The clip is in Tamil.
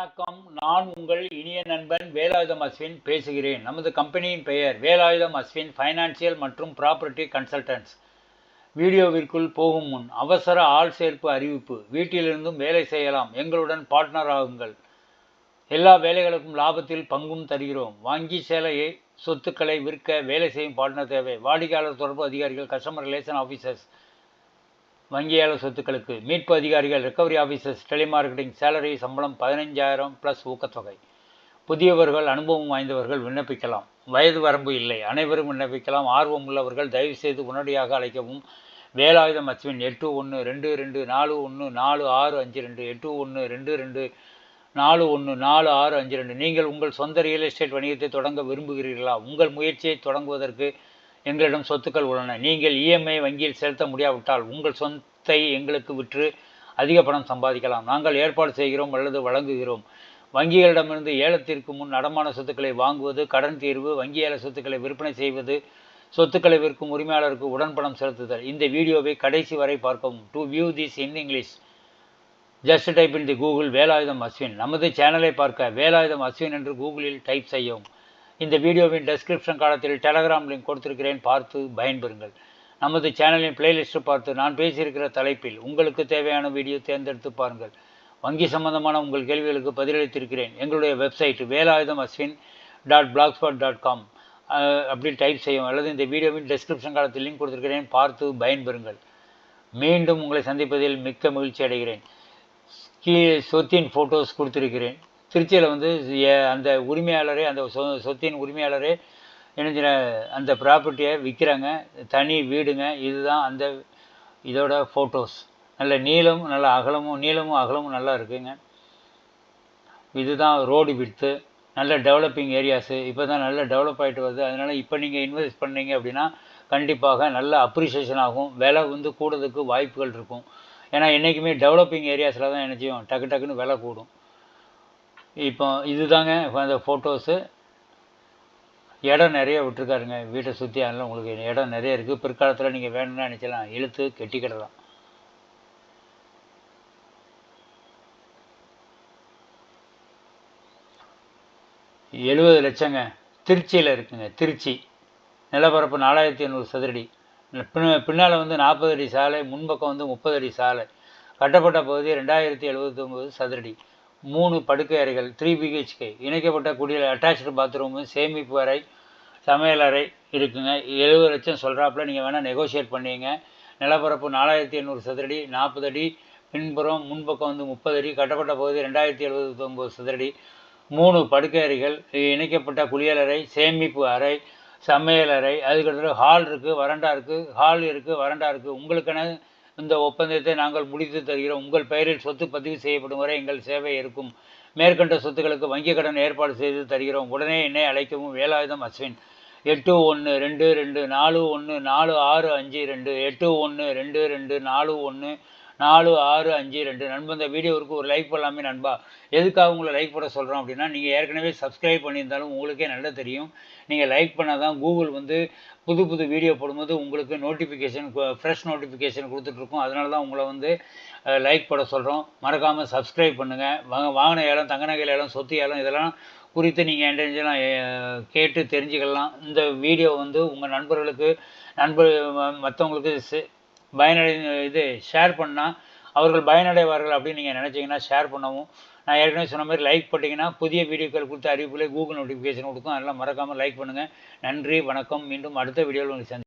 வணக்கம். நான் உங்கள் இனிய நண்பன் வேலாயுதம் அஸ்வின் பேசுகிறேன். நமது கம்பெனியின் பெயர் வேலாயுதம் அஸ்வின் ஃபைனான்சியல் மற்றும் ப்ராப்பர்ட்டி கன்சல்டன்ட்ஸ் வீடியோவிற்குள் போகும் முன் அவசர ஆள் சேர்ப்பு அறிவிப்பு. வீட்டிலிருந்தும் வேலை செய்யலாம். எங்களுடன் பார்ட்னர் ஆகுங்கள். எல்லா வேலைகளுக்கும் லாபத்தில் பங்கும் தருகிறோம். வங்கி சேலையை சொத்துக்களை விற்க வேலை செய்யும் பார்ட்னர் தேவை. வாடிக்கையாளர் தொடர்பு அதிகாரிகள் கஸ்டமர் ரிலேஷன் ஆஃபீஸர்ஸ் வங்கியாளர் சொத்துக்களுக்கு மீட்பு அதிகாரிகள் ரெக்கவரி ஆஃபீஸர்ஸ் டெலிமார்க்கெட்டிங் சேலரி சம்பளம் பதினைஞ்சாயிரம் ப்ளஸ் ஊக்கத்தொகை. புதியவர்கள் அனுபவம் வாய்ந்தவர்கள் விண்ணப்பிக்கலாம். வயது வரம்பு இல்லை. அனைவரும் விண்ணப்பிக்கலாம். ஆர்வம் உள்ளவர்கள் தயவுசெய்து உடனடியாக அழைக்கவும். வேலாயுதம் அச்சுவின் எட்டு ஒன்று ரெண்டு ரெண்டு நாலு ஒன்று நாலு ஆறு அஞ்சு ரெண்டு எட்டு ஒன்று ரெண்டு ரெண்டு நாலு ஒன்று நாலு ஆறு அஞ்சு ரெண்டு நீங்கள் உங்கள் சொந்த ரியல் எஸ்டேட் வணிகத்தை தொடங்க விரும்புகிறீர்களா? உங்கள் முயற்சியை தொடங்குவதற்கு எங்களிடம் சொத்துக்கள் உள்ளன. நீங்கள் இஎம்ஐ வங்கியில் செலுத்த முடியாவிட்டால் உங்கள் சொத்தை எங்களுக்கு விற்று அதிக பணம் சம்பாதிக்கலாம். நாங்கள் ஏற்பாடு செய்கிறோம் அல்லது வழங்குகிறோம். வங்கிகளிடமிருந்து ஏலத்திற்கு முன் அடமான சொத்துக்களை வாங்குவது கடன் தீர்வு வங்கி ஏல சொத்துக்களை விற்பனை செய்வது சொத்துக்களை விற்கும் உரிமையாளருக்கு உடன்பணம் செலுத்துதல். இந்த வீடியோவை கடைசி வரை பார்க்கவும். To view this in English just type in the Google Velayudham Ashwin. நமது சேனலை பார்க்க வேலாயுதம் அஸ்வின் என்று கூகுளில் டைப் செய்யவும். இந்த வீடியோவின் டெஸ்கிரிப்ஷன் காலத்தில் டெலகிராம் லிங்க் கொடுத்திருக்கிறேன். பார்த்து பயன்பெறுங்கள். நமது சேனலின் பிளேலிஸ்ட்டு பார்த்து நான் பேசியிருக்கிற தலைப்பில் உங்களுக்கு தேவையான வீடியோ தேர்ந்தெடுத்து பாருங்கள். வங்கி சம்பந்தமான உங்கள் கேள்விகளுக்கு பதிலளித்திருக்கிறேன். எங்களுடைய website Velayudham Ashwin dot blog spot dot com அப்படின்னு டைப் செய்யும் அல்லது இந்த வீடியோவின் டெஸ்கிரிப்ஷன் காலத்தில் லிங்க் கொடுத்திருக்கிறேன். பார்த்து பயன்பெறுங்கள். மீண்டும் உங்களை சந்திப்பதில் மிக்க மகிழ்ச்சி அடைகிறேன். கீழே சொத்தின் ஃபோட்டோஸ் கொடுத்துருக்கிறேன். திருச்சியில் வந்து அந்த உரிமையாளரே அந்த சொ சொத்தின் உரிமையாளரே என்ன அந்த ப்ராப்பர்ட்டியை விற்கிறாங்க தனி வீடுங்க. இதுதான் அந்த இதோட ஃபோட்டோஸ் நல்ல நீளமும் நல்ல அகலமும் நீளமும் அகலமும் நல்லா இருக்குங்க. இதுதான் ரோடு விடுத்து நல்ல டெவலப்பிங் ஏரியாஸு இப்போ தான் நல்ல டெவலப் ஆகிட்டு வருது. அதனால் இப்போ நீங்கள் இன்வெஸ்ட் பண்ணீங்க அப்படின்னா கண்டிப்பாக நல்ல அப்ரிசியேஷன் ஆகும். விலை வந்து கூடுறதுக்கு வாய்ப்புகள் இருக்கும். ஏன்னா என்றைக்குமே டெவலப்பிங் ஏரியாஸில் தான் என்ன செய்யும் டக்கு டக்குன்னு விலை கூடும். இப்போ இதுதாங்க அந்த ஃபோட்டோஸு இடம் நிறைய விட்டுருக்காருங்க வீட்டை சுற்றி அதெல்லாம் உங்களுக்கு இடம் நிறைய இருக்குது பிற்காலத்தில் நீங்கள் வேணும்னா நினச்சலாம் இழுத்து கெட்டிக்கிடலாம். எழுபது லட்சங்க திருச்சியில் இருக்குங்க திருச்சி. நிலப்பரப்பு நாலாயிரத்தி ஐநூறு சதுரடி. பின்னால் வந்து நாற்பது அடி சாலை முன்பக்கம் வந்து முப்பது அடி சாலை. கட்டப்பட்ட பகுதி ரெண்டாயிரத்தி எழுபத்தி சதுரடி. மூணு படுக்கை அறைகள் த்ரீ பிஹெச்கே இணைக்கப்பட்ட குடியில் அட்டாச்சு பாத்ரூமு சேமிப்பு அறை சமையல் அறை இருக்குங்க. எழுபது லட்சம் சொல்கிறாப்புல நீங்கள் வேணால் நெகோஷியேட் பண்ணிங்க. நிலப்பரப்பு நாலாயிரத்தி எண்ணூறு சதுரடி நாற்பது அடி பின்புறம் முன்பக்கம் வந்து முப்பது அடி கட்டப்பட்ட பகுதி ரெண்டாயிரத்தி எழுபத்தி ஒம்பது சதுரடி. மூணு படுக்கை அறைகள் இணைக்கப்பட்ட குளியலறை சேமிப்பு அறை சமையல் அறை. அதுக்கடுத்து ஹால் இருக்குது வறண்டா இருக்குது ஹால் இருக்குது வறண்டா இருக்குது உங்களுக்கென இந்த ஒப்பந்தத்தை நாங்கள் முடித்து தருகிறோம். உங்கள் பெயரில் சொத்து பதிவு செய்யப்படும் வரை எங்கள் சேவை இருக்கும். மேற்கண்ட சொத்துக்களுக்கு வங்கிக் கடன் ஏற்பாடு செய்து தருகிறோம். உடனே என்னை அழைக்கவும் வேலாயுதம் அஸ்வின். எட்டு ஒன்று ரெண்டு ரெண்டு நாலு ஒன்று நாலு ஆறு அஞ்சு ரெண்டு. எட்டு ஒன்று ரெண்டு ரெண்டு நாலு ஒன்று நாலு ஆறு அஞ்சு ரெண்டு. நண்பன் இந்த வீடியோவுக்கு ஒரு லைக் பண்ணலாமே நண்பா. எதுக்காக உங்களை லைக் போட சொல்கிறோம் அப்படின்னா நீங்கள் ஏற்கனவே சப்ஸ்கிரைப் பண்ணியிருந்தாலும் உங்களுக்கே நல்லா தெரியும். நீங்கள் லைக் பண்ணால் தான் கூகுள் வந்து புது புது வீடியோ போடும்போது உங்களுக்கு நோட்டிஃபிகேஷன் ஃப்ரெஷ் நோட்டிஃபிகேஷன் கொடுத்துட்ருக்கோம். அதனால தான் உங்களை வந்து லைக் போட சொல்கிறோம் மறக்காமல் சப்ஸ்கிரைப் பண்ணுங்கள் வாங்க வாங்கின ஏலம் தங்க நகையில் ஏலம் சொத்து ஏலம் இதெல்லாம் குறித்து நீங்கள் என்டெல்லாம் கேட்டு தெரிஞ்சுக்கலாம். இந்த வீடியோ வந்து உங்கள் நண்பர்களுக்கு நண்பர் மற்றவங்களுக்கு பயனடை இது ஷேர் பண்ணால் அவர்கள் பயனடைவார்கள் அப்படின்னு நீங்கள் நினச்சிங்கன்னா ஷேர் பண்ணவும். நான் ஏற்கனவே சொன்ன மாதிரி லைக் பண்ணிங்கன்னா புதிய வீடியோக்கள் கொடுத்த அறிவிப்பில் கூகுள் நோட்டிஃபிகேஷன் கொடுக்கும். அதெல்லாம் மறக்காமல் லைக் பண்ணுங்கள் நன்றி வணக்கம். மீண்டும் அடுத்த வீடியோவில் உங்களுக்கு சந்தி